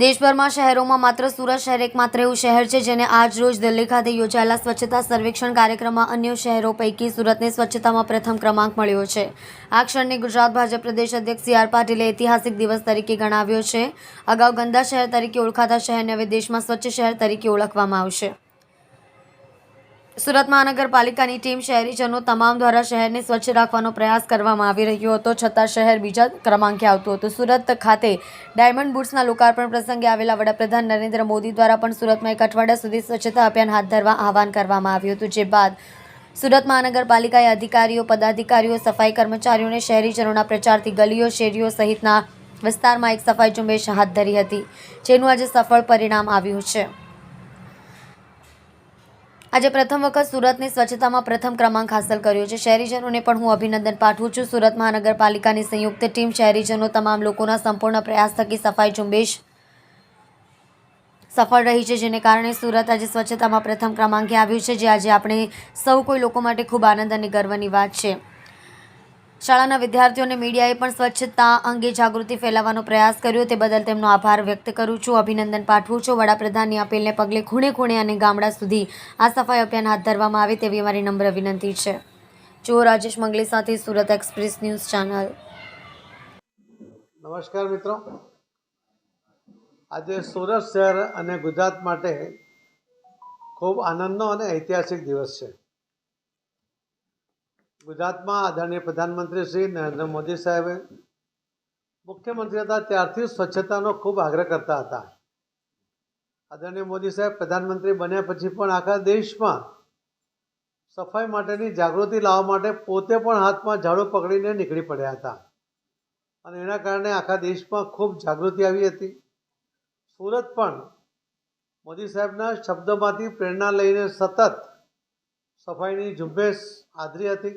દેશભરમાં શહેરોમાં માત્ર સુરત શહેર એકમાત્ર એવું શહેર છે જેને આજ રોજ દિલ્હી ખાતે યોજાયેલા સ્વચ્છતા સર્વેક્ષણ કાર્યક્રમમાં અન્ય શહેરો પૈકી સુરતને સ્વચ્છતામાં પ્રથમ ક્રમાંક મળ્યો છે. આ ક્ષણને ગુજરાત ભાજપ પ્રદેશ અધ્યક્ષ સી આર પાટીલે ઐતિહાસિક દિવસ તરીકે ગણાવ્યો છે. અગાઉ ગંદા શહેર તરીકે ઓળખાતા શહેરને હવે દેશમાં સ્વચ્છ શહેર તરીકે ઓળખવામાં આવશે. સુરત મહાનગરપાલિકાની ટીમ શહેરીજનો તમામ દ્વારા શહેરને સ્વચ્છ રાખવાનો પ્રયાસ કરવામાં આવી રહ્યો હતો, છતાં શહેર બીજા ક્રમાંકે આવતું હતું. સુરત ખાતે ડાયમંડ બુટ્સના લોકાર્પણ પ્રસંગે આવેલા વડાપ્રધાન નરેન્દ્ર મોદી દ્વારા પણ સુરતમાં એક અઠવાડિયા સુધી સ્વચ્છતા અભિયાન હાથ ધરવા આહવાન કરવામાં આવ્યું હતું, જે બાદ સુરત મહાનગરપાલિકાએ અધિકારીઓ, પદાધિકારીઓ, સફાઈ કર્મચારીઓને શહેરીજનોના પ્રચારથી ગલીઓ, શેરીઓ સહિતના વિસ્તારમાં એક સફાઈ ઝુંબેશ હાથ ધરી હતી, જેનું આજે સફળ પરિણામ આવ્યું છે. આજે પ્રથમ વખત સુરતની સ્વચ્છતામાં પ્રથમ ક્રમાંક હાંસલ કર્યો છે. શહેરીજનોને પણ હું અભિનંદન પાઠવું છું. સુરત મહાનગરપાલિકાની સંયુક્ત ટીમ શહેરીજનો તમામ લોકોના સંપૂર્ણ પ્રયાસ થકી સફાઈ ઝુંબેશ સફળ રહી છે, જેને કારણે સુરત આજે સ્વચ્છતામાં પ્રથમ ક્રમાંકે આવ્યું છે, જે આજે આપણે સૌ કોઈ લોકો માટે ખૂબ આનંદ અને ગર્વની વાત છે. શાળાના વિદ્યાર્થીઓને મીડિયાએ પણ સ્વચ્છતા અંગે જાગૃતિ ફેલાવવાનો પ્રયાસ કર્યો. તે બદલ તેમનો આભાર વ્યક્ત કરું છું. અભિનંદન પાઠવું છું. વડાપ્રધાનની અપીલને પગલે ખૂણે ખૂણે અને ગામડા સુધી આ સફાઈ અભિયાન હાથ ધરવામાં આવે તેવી અમારી નમ્ર વિનંતી છે. જુઓ રાજેશ મંગલી સાથે સુરત એક્સપ્રેસ ન્યૂઝ ચેનલ. નમસ્કાર મિત્રો. આજે સુરત શહેર અને ગુજરાત માટે ખૂબ આનંદનો અને ઐતિહાસિક દિવસ છે. ગુજરાતમાં આદરણીય પ્રધાનમંત્રી શ્રી નરેન્દ્ર મોદી સાહેબે મુખ્યમંત્રી હતા ત્યારથી સ્વચ્છતાનો ખૂબ આગ્રહ કરતા હતા. આદરણીય મોદી સાહેબ પ્રધાનમંત્રી બન્યા પછી પણ આખા દેશમાં સફાઈ માટેની જાગૃતિ લાવવા માટે પોતે પણ હાથમાં ઝાડુ પકડીને નીકળી પડ્યા હતા. અને એના કારણે આખા દેશમાં ખૂબ જાગૃતિ આવી હતી. સુરત પણ મોદી સાહેબના શબ્દોમાંથી પ્રેરણા લઈને સતત સફાઈની ઝુંબેશ આદરી હતી.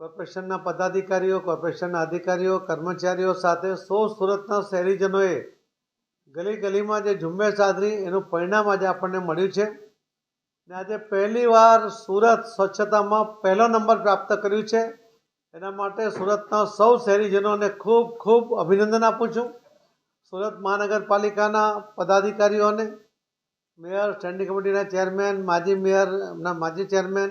કોર્પોરેશનના પદાધિકારીઓ, કોર્પોરેશનના અધિકારીઓ, કર્મચારીઓ સાથે સૌ સુરતના શહેરીજનોએ ગલી ગલીમાં જે ઝુંબેશ આદરી એનું પરિણામ આજે આપણને મળ્યું છે. ને આજે પહેલીવાર સુરત સ્વચ્છતામાં પહેલો નંબર પ્રાપ્ત કર્યું છે. એના માટે સુરતના સૌ શહેરીજનોને ખૂબ ખૂબ અભિનંદન આપું છું. સુરત મહાનગરપાલિકાના પદાધિકારીઓને, મેયર, સ્ટેન્ડિંગ કમિટીના ચેરમેન, માજી મેયર માજી ચેરમેન